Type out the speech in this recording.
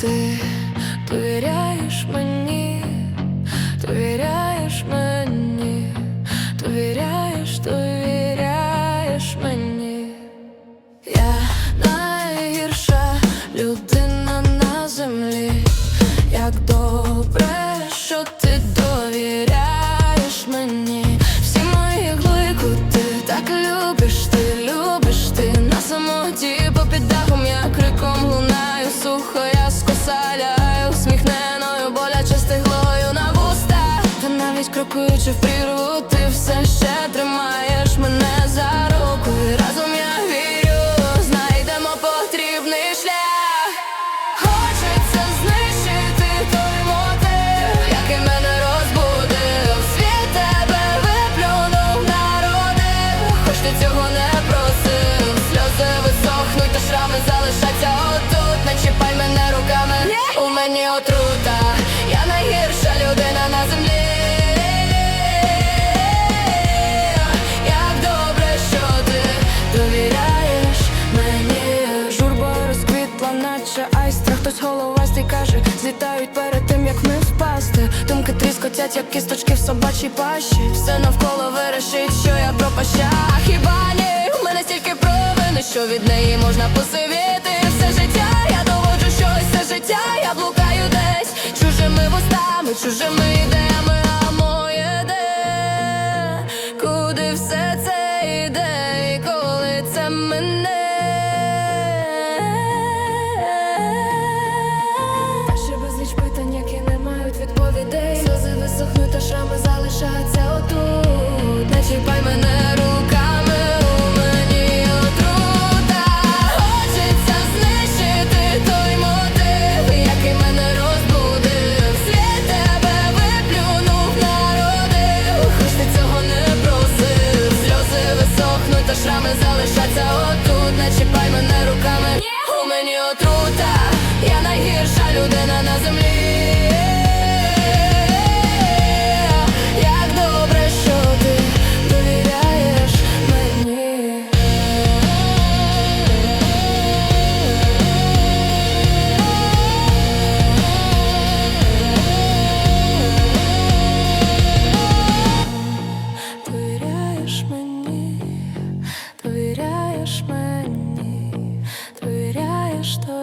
Ты доверяешь мне, довіряєш мені, довіряєш, доверяешь мне. я найгірша людина на земле. як до. Дякуючи в прірву, ти все ще тримаєш мене за руку. І разом я вірю, знайдемо потрібний шлях. Хочеться знищити той мотив, який мене розбудив. Світ тебе виплюнув, народив Хоч ти цього не просив. Сльози висохнуть, та шрами залишаться отут. Не чіпай мене руками, у мені отрута розквітла, наче айстра Хтось головастий каже, злітають перед тим, як ми впасти Думки тріскотять, як кісточки в собачій пащі. Все навколо вирішить, що я пропаща хіба ні, в мене стільки провини, що від неї можна посивіти. Все життя, я доводжу щось, все життя, я блукаю десь. Чужими вустами, чужими ідеями отут, не чіпай мене руками у мені отрута. Хочеться знищити той мотив, який мене розбудив. Світ тебе виплюнув, народив, хоч ти цього не просив. Сльози висохнуть, та шрами залишаться отут, не чіпай мене руками. У мені отрута, я найгірша людина на землі. Что?